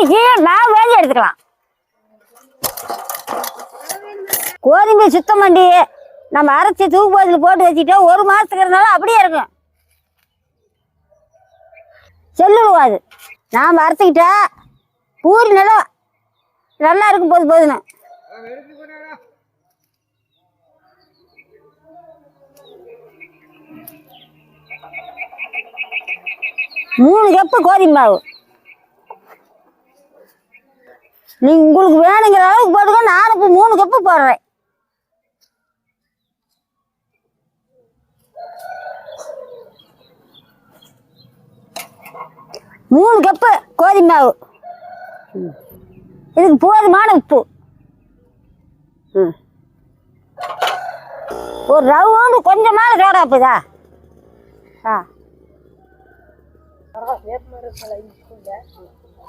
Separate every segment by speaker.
Speaker 1: பூரிக்கு வேண்டி எடுத்துக்கலாம். கோதுமை சுத்தம் பண்ணி நம்ம அரைச்சி தூக்கு போதில் போட்டு வச்சுட்டா ஒரு மாதத்துக்கு இருந்தாலும் அப்படியே இருக்கும். செல்லுவாது நாம் அரைச்சிக்கிட்டா பூரி நல்லா நல்லா இருக்கும் போது போதுன்னு. மூணு கப்பு கோதுமை மாவு. நீ உங்களுக்கு வேணுங்கிற அளவுக்கு போட்டுக்க நானும் இப்போ மூணு கப்பு போடுறேன் மூணு கப்பு கோதுமை மாவு ம். இதுக்கு போதுமான உப்பு ம். ஒரு ரவுண்டு கொஞ்சமான சோடா உப்புதா ஆ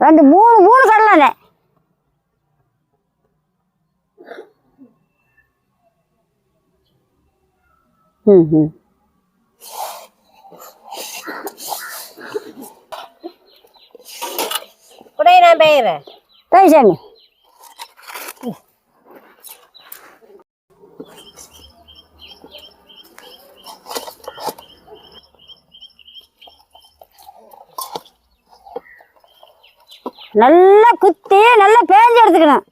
Speaker 1: ரெண்டு மூணு மூணு கடலை ம் ம்.
Speaker 2: உடைய நான் பெயரேன்
Speaker 1: சரி நல்லா குத்தி நல்லா பேஞ்சு எடுத்துக்கணும்.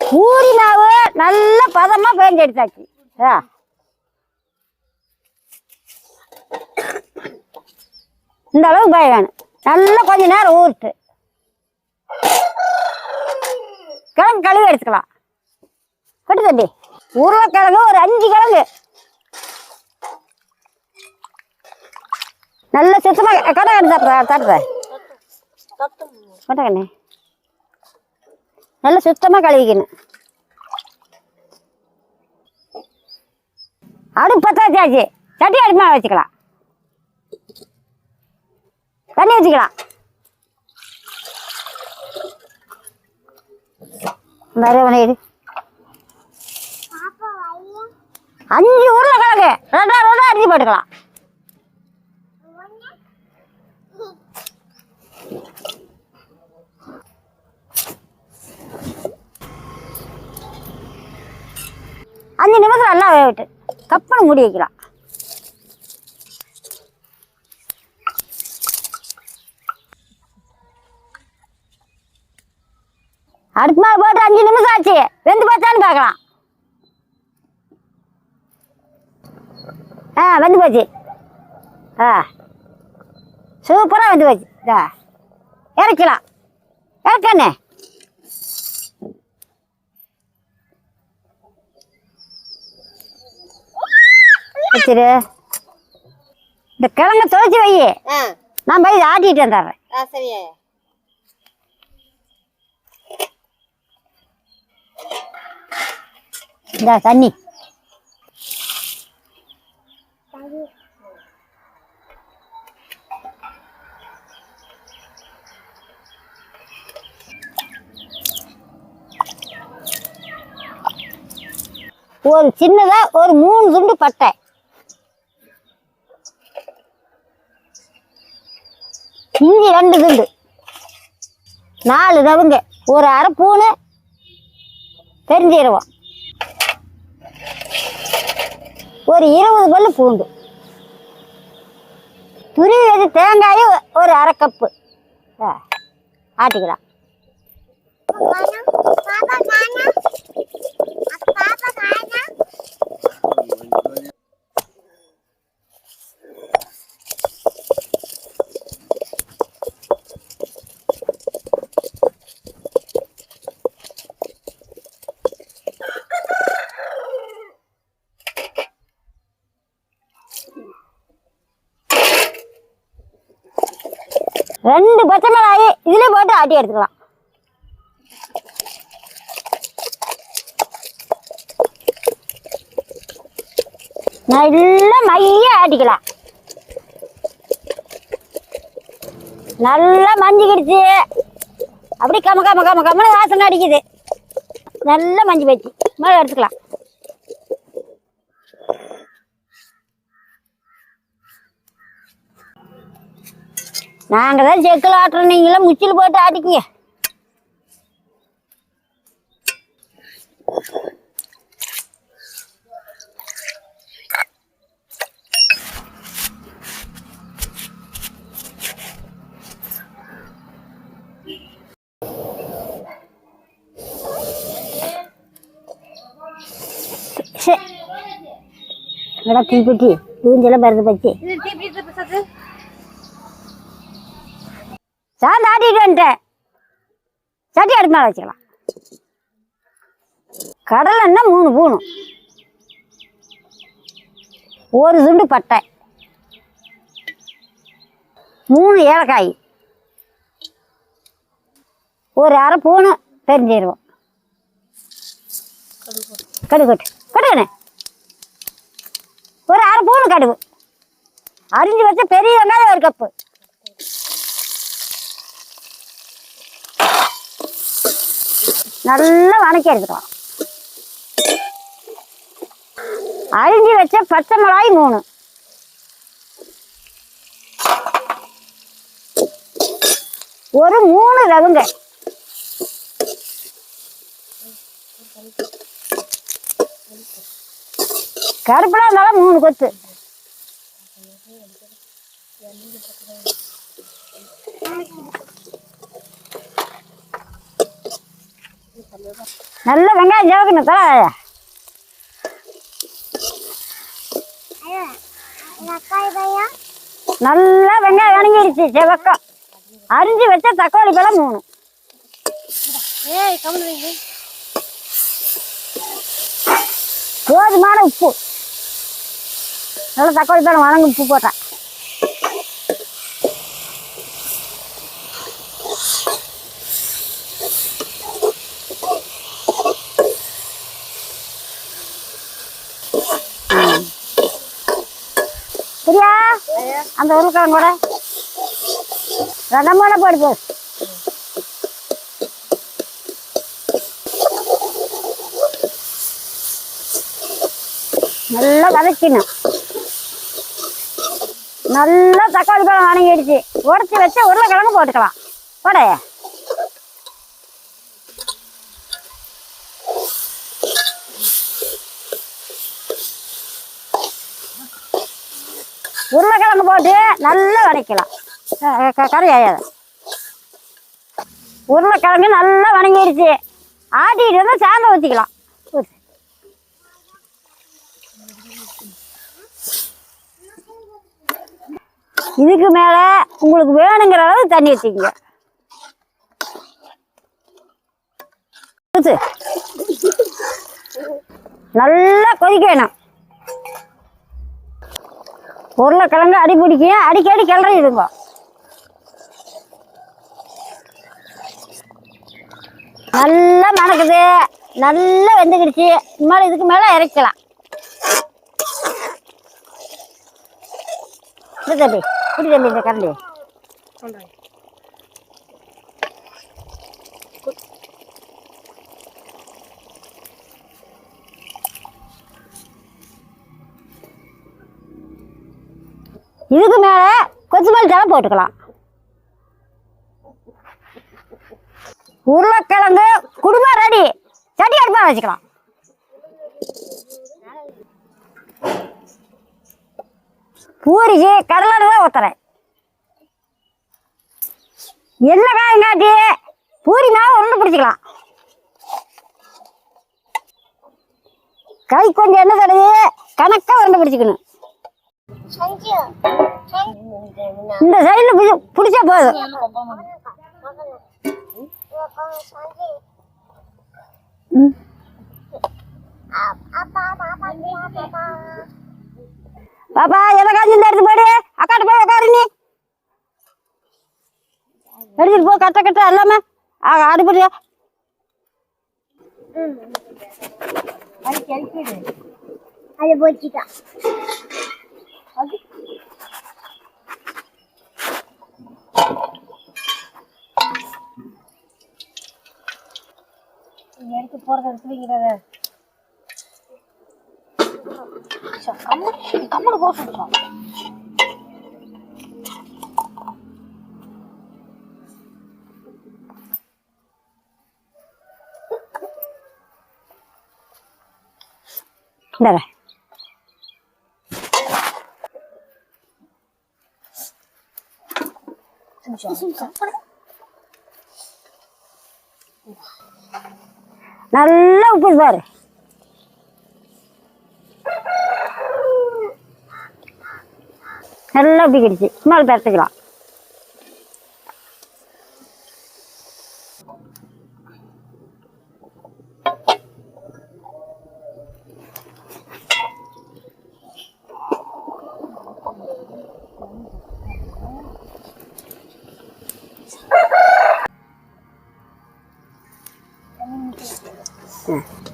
Speaker 1: பூரி மாவு நல்ல பதமா பேஞ்சு எடுத்தாச்சு. இந்த அளவுக்கு பாய வேணும். நல்லா கொஞ்ச நேரம் ஊறுட்டு. கிழங்கு கழுவி எடுத்துக்கலாம். கட்டு தம்பி உருளைக்கிழங்கு ஒரு அஞ்சு கிழங்கு. நல்ல சுத்தமாக கடை கண்டு சாப்பிட்ற சாப்பிட்ற கொட்டை கண்ணே நல்லா சுத்தமாக கழுவிக்கணும். அடுப்பு பத்தாச்சாச்சு சட்டி அடுப்பா வச்சுக்கலாம். தண்ணி வச்சுக்கலாம். பண்ணிடு அஞ்சு உருளைக்கிழங்கு. ரெண்டா ரெண்டா அரிஞ்சு போட்டுக்கலாம். அஞ்சு நிமிஷம் நல்லா வேகட்டு விட்டு கப்பனை மூடி வைக்கலாம். அடுத்த மேலே போட்டு அஞ்சு நிமிஷம் ஆச்சு. வெந்து போச்சான்னு பார்க்கலாம். ஆ வெந்து போச்சு. ஆ. சூப்பராக வெந்து போச்சு. இறக்கலாம். இறக்கண்ணே. வச்சிரு இந்த கிழங்க துவைச்சி வை. நான் போய் இதை ஆட்டிட்டு வந்துடுறேன். இந்த தண்ணி. ஒரு சின்னதா ஒரு மூணு துண்டு பட்டை. இஞ்சி ரெண்டு துண்டு நாலு தவுங்க. ஒரு அரை பூனு பெருஞ்சீரகம் ஒரு இருபது பல்லு பூண்டு. துருவி தேங்காய் ஒரு அரை கப்பு. ஆட்டிக்கலாம். ரெண்டு பச்சை மிளகாய் இதில் போட்டு ஆட்டி எடுத்துக்கலாம். நல்லா மைய ஆட்டிக்கலாம். நல்லா மஞ்சு கிடிச்சு அப்படி கம கம கம கம வாசனை அடிக்குது. நல்லா மஞ்சு போச்சு மேலே எடுத்துக்கலாம். நாங்கள் தான் செக்கில் ஆட்டுறோம். நீங்களும் முச்சில் போட்டு ஆட்டிக்கிங்க. சரி தீப்பெட்டி தூஞ்செல்லாம் பறந்து போச்சு. சாந்து ஆட்டிட்டு வந்துட்டேன் சட்டி அடுப்பு மேலே வச்சுக்கலாம். கடலைன்னா மூணு பூணும். ஒரு துண்டு பட்டை. மூணு ஏலக்காய். ஒரு அரை பூணு பெருஞ்சீரகம். கடுகு கொட்டு. கடுகுண்ணே ஒரு அரை பூணு கடுகு. அரிஞ்சு வச்ச பெரிய வெங்காயம் ஒரு கப்பு. நல்லா வணக்கி எடுத்துக்கலாம். அரிஞ்சு வச்ச பச்சை மிளகாய் மூணு. ஒரு மூணு ரவுங்க கருப்பில் இருந்தாலும் மூணு கொத்து. நல்ல வெங்காயம் ஜோக்கணும் தலை நல்லா வெங்காயம் வணங்கிடுச்சு செவக்கம் அரிஞ்சு வச்ச தக்காளி பழம் மூணு. போதுமான உப்பு. நல்லா தக்காளி பழம் வணங்கும் உப்பு போட்டேன். பிரியா அந்த உருளைக்கிழங்கு கூட. ரெண்டமான போடு போ. நல்லா வதக்கணும் நல்லா தக்காளி பழம் வணங்கிடுச்சு. உடச்சி வச்சு உருளைக்கிழங்கு போட்டுக்கலாம். போட. உருளைக்கிழங்கு போட்டு நல்லா வதக்கலாம். கறி ஆயாது உருளைக்கிழங்கு நல்லா வணங்கிடுச்சு ஆட்டிட்டு வந்து சாந்த ஊற்றிக்கலாம் இதுக்கு மேலே உங்களுக்கு வேணுங்கிற அளவு தண்ணி ஊற்றிக்கங்க நல்லா நல்லா கொதிக்கணும் உருளைக்கிழங்கு அடி பிடிக்கும் அடிக்கடி கிளறி இருங்க. நல்லா மணக்குது நல்லா வெந்துக்கிடுச்சு. இனிமேல் இதுக்கு மேலே இறக்கலாம். இது தம்பி இப்படி தம்பி இந்த கரண்டி. இதுக்கு மேலே கொத்தமல்லி தலை போட்டுக்கலாம். உருளைக்கிழங்கு குடும்பம் ரெடி சட்டி அடுப்பா வச்சுக்கலாம். பூரிக்கு கடலை தான் ஊற்றுறேன் என்ன காயம் காட்டி பூரி மேலே உருண்டை பிடிச்சிக்கலாம். கை கொஞ்சம் எண்ணெய் தடவி கணக்காக உருண்டை பிடிச்சிக்கணும். இந்த சைடில் பிடி பிடிச்சா போதும். பாப்பா எதை காஞ்சி இந்த எடுத்து போடு. அக்காட்ட போய் உட்காரு நீ. எடுத்துட்டு போ கட்ட கட்ட எல்லாமே. ஆ அடுப்படியா
Speaker 2: அது போச்சுக்கா.
Speaker 1: எடுத்து போறத எடுத்துங்கிறத கம்மனு போக சொல்லுவோம் இந்தாங்க. நல்லா உப்பு பாரு. நல்லா உப்பி கிடிச்சு. சும்மா பரத்துக்கலாம்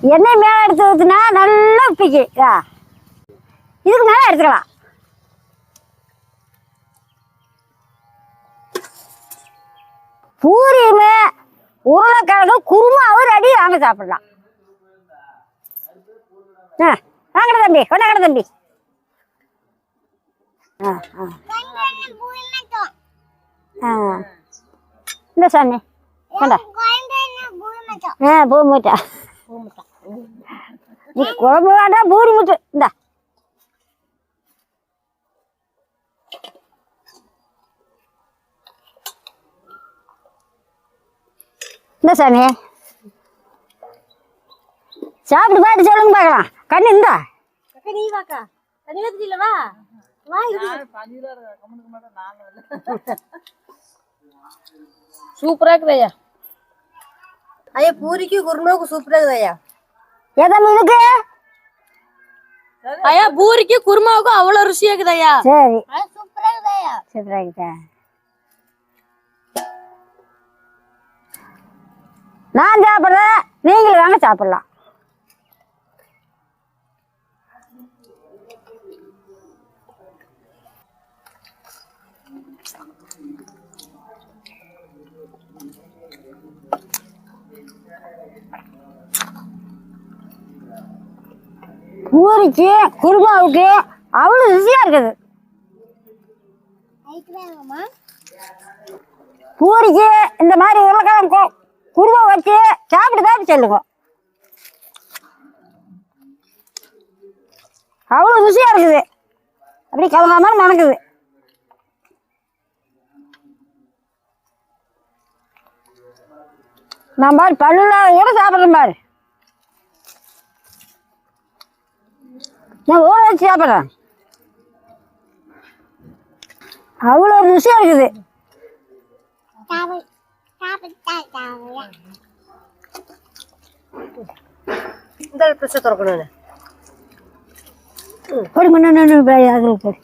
Speaker 1: எண்ணெய் மேலே எடுத்து ஊற்றுனா நல்லா உப்பிக்கு. ஆ இதுக்கு மேலே எடுத்துக்கலாம். பூரியுமே உருளைக்கிழங்கு குருமாவும் ரெடி. வாங்க சாப்பிடலாம். ஆ வாங்கட தம்பி கொண்டாங்கட தம்பி. ஆ ஆ. ஆ. இந்த சாமி கொண்டா. ஆ பூ மூட்டை நீ குழம்பு வேண்டாம் பூரி முட்டு இந்தா. இந்த சாமி. சாப்பிட்டு பாட்டு சொல்லுங்க பார்க்கலாம். கண்ணு இந்தா.
Speaker 2: நீ வாக்கா. வந்து இல்லவா வா.
Speaker 3: சூப்பரா இருக்குதையா ஐயா. பூரிக்கு குருமாவுக்கு சூப்பரா இருக்குதையா
Speaker 1: எதை மீனுக்கு?
Speaker 3: ஐயா பூரிக்கு குருமாவுக்கும் அவ்வளவு ருசியா இருக்குதையா
Speaker 1: சரி.
Speaker 2: சூப்பரா இருக்குதாயா
Speaker 1: சூப்பராக இருக்குதா நான் சாப்பிட்றேன். நீங்களும் வாங்க சாப்பிடலாம். பூரிக்கு குருமாவுக்கு அவ்வளோ ருசியாக இருக்குது. பூரிக்கு இந்த மாதிரி உருளைக்கிழங்கு கு- குருமா வச்சு சாப்பிட்டு தான் சொல்லுங்க அவ்வளோ ருசியாக இருக்குது. அப்படி கவனமாக மாதிரி மணக்குது. நான் பாரு பல்லுல கூட சாப்பிட்றேன் பாரு. நான் ஊற வச்சு சாப்பிட்றேன் அவ்வளோ ருசியாக இருக்குது.
Speaker 3: இந்த பிரச்சனை திறக்கணும்.
Speaker 1: போடு மண்ணு போடு